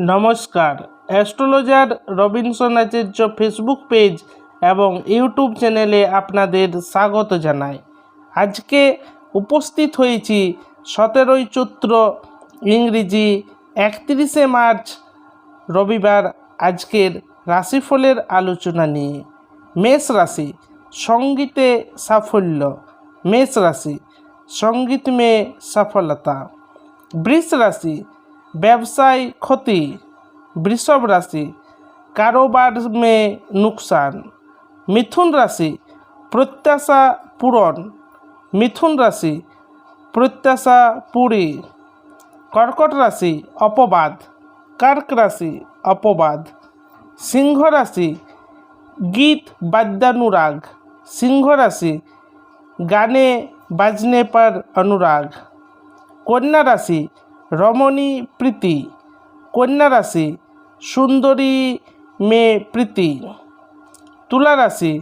নমস্কার। Astrologer Robinson Acharya Facebook page এবং YouTube চ্যানেলে আপনাদের স্বাগত জানাই। আজকে উপস্থিত হয়েছি সতেরোই চৈত্র, ইংরেজি একত্রিশে মার্চ, রবিবার আজকের রাশিফলের আলোচনা নিয়ে। মেষ রাশি, সঙ্গীতে সাফল্য। মেষ রাশি, সংগীত মে সফলতা। বৃষ রাশি ব্যবসায় ক্ষতি, বৃষভ রাশি, কারোবার মে নুকসান, মিথুন রাশি, প্রত্যাশা পূরণ, মিথুন রাশি, প্রত্যাশা পুরী, কর্কট রাশি, অপবাদ, কার্ক রাশি, অপবাদ, সিংহ রাশি, গীত বাদ্যানুরাগ, সিংহ রাশি, গানে বাজনে পর অনুরাগ, কন্যা রাশি রমণী প্রীতি কন্যা রাশি সুন্দরী মেয়ে প্রীতি। তুলা রাশি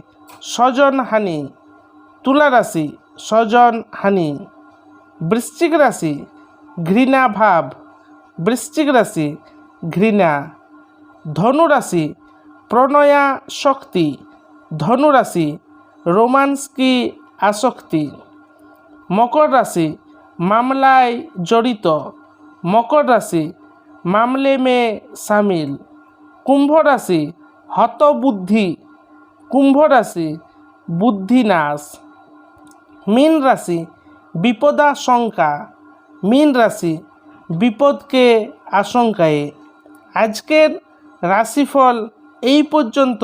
স্বজন হানি। তুলা রাশি স্বজন হানি। বৃশ্চিক রাশি, ঘৃণা ভাব। বৃশ্চিক রাশি, ঘৃণা। ধনু রাশি প্রণয়া শক্তি। ধনু রাশি রোমান্স কি আসক্তি। মকর রাশি, মামলায় জড়িত। মকর রাশি মামলে মে শামিল কুম্ভ রাশি হতবুদ্ধি কুম্ভ রাশি বুদ্ধিনাশ মীন রাশি বিপদাশঙ্কা মীন রাশি, বিপদকে আশঙ্কায়। আজকের রাশিফল এই পর্যন্ত।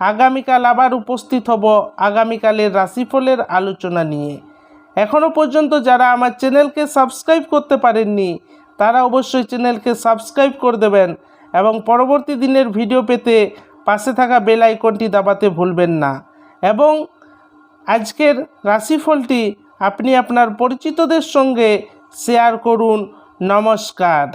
আগামীকাল আবার উপস্থিত হব আগামীকালের রাশিফলের আলোচনা নিয়ে। এখনও পর্যন্ত যারা আমার চ্যানেলকে সাবস্ক্রাইব করতে পারেননি তারা অবশ্যই চ্যানেলকে সাবস্ক্রাইব করে দেবেন এবং পরবর্তী দিনের ভিডিও পেতে পাশে থাকা বেল আইকনটি দাবাতে ভুলবেন না। এবং আজকের রাশিফলটি আপনি আপনার পরিচিতদের সঙ্গে শেয়ার করুন। নমস্কার।